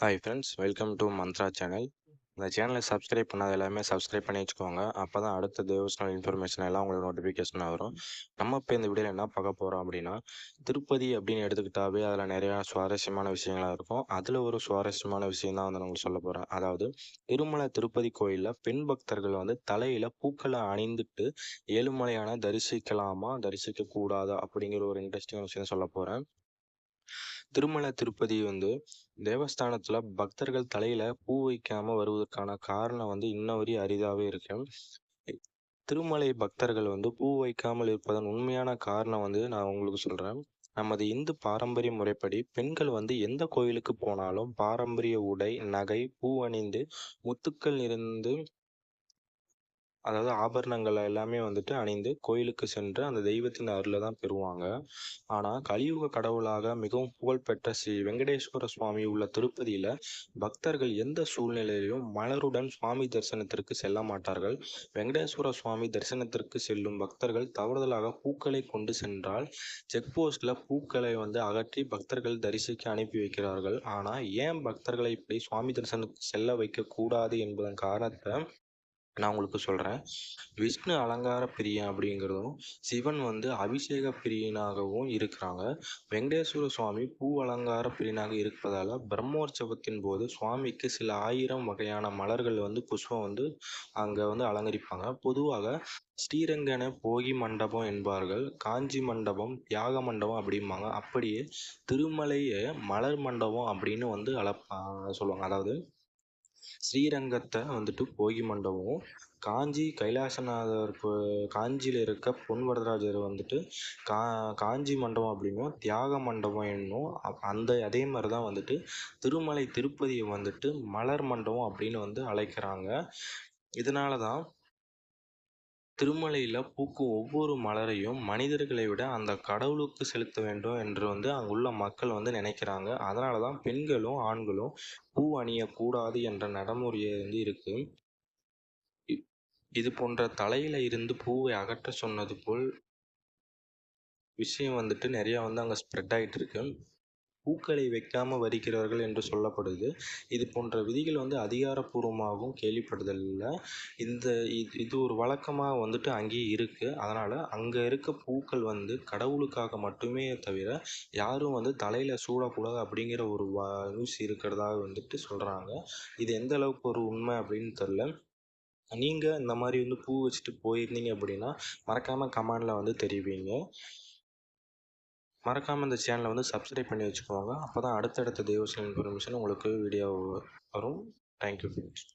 Hi friends welcome to Mantra channel இந்த சேனலை subscribe பண்ணாத எல்லாமே சப்ஸ்கிரைப் பண்ணி வச்சுக்கோங்க. அப்போ தான் அடுத்த தேவஸ்தான இன்ஃபர்மேஷன் எல்லாம் உங்களுக்கு நோட்டிஃபிகேஷன் வரும். நம்ம இப்போ இந்த வீடியோவில் என்ன பார்க்க போகிறோம் அப்படின்னா திருப்பதி அப்படின்னு எடுத்துக்கிட்டாவே அதில் நிறையா சுவாரஸ்யமான விஷயங்களாக இருக்கும். அதில் ஒரு சுவாரஸ்யமான விஷயம் தான் வந்து நான் உங்களுக்கு சொல்ல போகிறேன் அதாவது திருமலை திருப்பதி கோயிலில் பெண் பக்தர்கள் வந்து தலையில் பூக்களை அணிந்துட்டு ஏழுமலையான தரிசிக்கலாமா தரிசிக்கக்கூடாதா அப்படிங்கிற ஒரு இன்ட்ரெஸ்டிங்கான விஷயம் சொல்ல போகிறேன் திருமலை திருப்பதி வந்து தேவஸ்தானத்துல பக்தர்கள் தலையில பூ வைக்காம வருவதற்கான காரணம் வந்து இன்ன வரையும் அரிதாவே இருக்கு. திருமலை பக்தர்கள் வந்து பூ வைக்காமல் இருப்பதன் உண்மையான காரணம் வந்து நான் உங்களுக்கு சொல்றேன். நமது இந்து பாரம்பரிய முறைப்படி பெண்கள் வந்து எந்த கோயிலுக்கு போனாலும் பாரம்பரிய உடை நகை பூ அணிந்து முத்துக்கள் இருந்து அதாவது ஆபரணங்கள் எல்லாமே வந்துட்டு அணிந்து கோயிலுக்கு சென்று அந்த தெய்வத்தின் அருளை தான் பெறுவாங்க. ஆனால் கலியுக கடவுளாக மிகவும் புகழ்பெற்ற ஸ்ரீ வெங்கடேஸ்வர சுவாமி உள்ள திருப்பதியில் பக்தர்கள் எந்த சூழ்நிலையிலும் மலருடன் சுவாமி தரிசனத்திற்கு செல்ல மாட்டார்கள். வெங்கடேஸ்வர சுவாமி தரிசனத்திற்கு செல்லும் பக்தர்கள் தவறுதலாக பூக்களை கொண்டு சென்றால் செக் போஸ்டில் பூக்களை வந்து அகற்றி பக்தர்கள் தரிசிக்க அனுப்பி வைக்கிறார்கள். ஆனால் ஏன் பக்தர்களை இப்படி சுவாமி தரிசனத்துக்கு செல்ல வைக்கக்கூடாது என்பதன் காரணத்தை நான் உங்களுக்கு சொல்கிறேன் விஷ்ணு அலங்கார பிரியன் அப்படிங்கிறதும் சிவன் வந்து அபிஷேக பிரியனாகவும் இருக்கிறாங்க. வெங்கடேஸ்வர சுவாமி பூ அலங்கார பிரியனாக இருப்பதால் பிரம்மோற்சவத்தின் போது சுவாமிக்கு சில ஆயிரம் வகையான மலர்கள் வந்து புஷ்பம் வந்து அங்கே வந்து அலங்கரிப்பாங்க. பொதுவாக ஸ்ரீரங்கன போகி மண்டபம் என்பார்கள். காஞ்சி மண்டபம் தியாக மண்டபம் அப்படிம்பாங்க. அப்படியே திருமலையை மலர் மண்டபம் அப்படின்னு வந்து அழப்பா சொல்லுவாங்க. அதாவது ஸ்ரீரங்கத்தை வந்துட்டு போகி மண்டபம். காஞ்சி கைலாசநாதர் காஞ்சியில் இருக்க பொன் வரதராஜர் வந்துட்டு கா காஞ்சி மண்டபம் அப்படின்னும் தியாக மண்டபம் என்னும் அந்த அதே மாதிரி தான் வந்துட்டு திருமலை திருப்பதியை வந்துட்டு மலர் மண்டபம் அப்படின்னு வந்து அழைக்கிறாங்க. இதனால தான் திருமலையில் பூக்கும் ஒவ்வொரு மலரையும் மனிதர்களை விட அந்த கடவுளுக்கு செலுத்த வேண்டும் என்று வந்து அங்குள்ள மக்கள் வந்து நினைக்கிறாங்க. அதனால தான் பெண்களும் ஆண்களும் பூ அணியக்கூடாது என்ற நடைமுறை வந்து இருக்கு. இது போன்ற தலையில இருந்து பூவை அகற்ற சொன்னது போல் விஷயம் வந்துட்டு நிறையா வந்து அங்கே ஸ்ப்ரெட் ஆகிட்டு இருக்கு. பூக்களை வைக்காமல் வரிக்கிறார்கள் என்று சொல்லப்படுது. இது போன்ற விதிகள் வந்து அதிகாரப்பூர்வமாகவும் கேள்விப்படுதல் இந்த இது இது ஒரு வழக்கமாக வந்துட்டு அங்கேயே இருக்குது அதனால் அங்கே இருக்க பூக்கள் வந்து கடவுளுக்காக மட்டுமே தவிர யாரும் வந்து தலையில் சூடக்கூடாது அப்படிங்கிற ஒரு வ நியூஸ் இருக்கிறதாக வந்துட்டு சொல்கிறாங்க இது எந்த அளவுக்கு ஒரு உண்மை அப்படின்னு தெரில நீங்கள் இந்த மாதிரி வந்து பூ வச்சுட்டு போயிருந்தீங்க அப்படின்னா மறக்காமல் கமெண்டில் வந்து தெரிவிங்க. மறக்காமல் இந்த சேனலை வந்து சப்ஸ்கிரைப் பண்ணி வச்சுக்கோங்க. அப்போ தான் அடுத்தடுத்த தேவஸ்வம் இன்ஃபர்மேஷன் உங்களுக்கு வீடியோ வரும். Thank you friends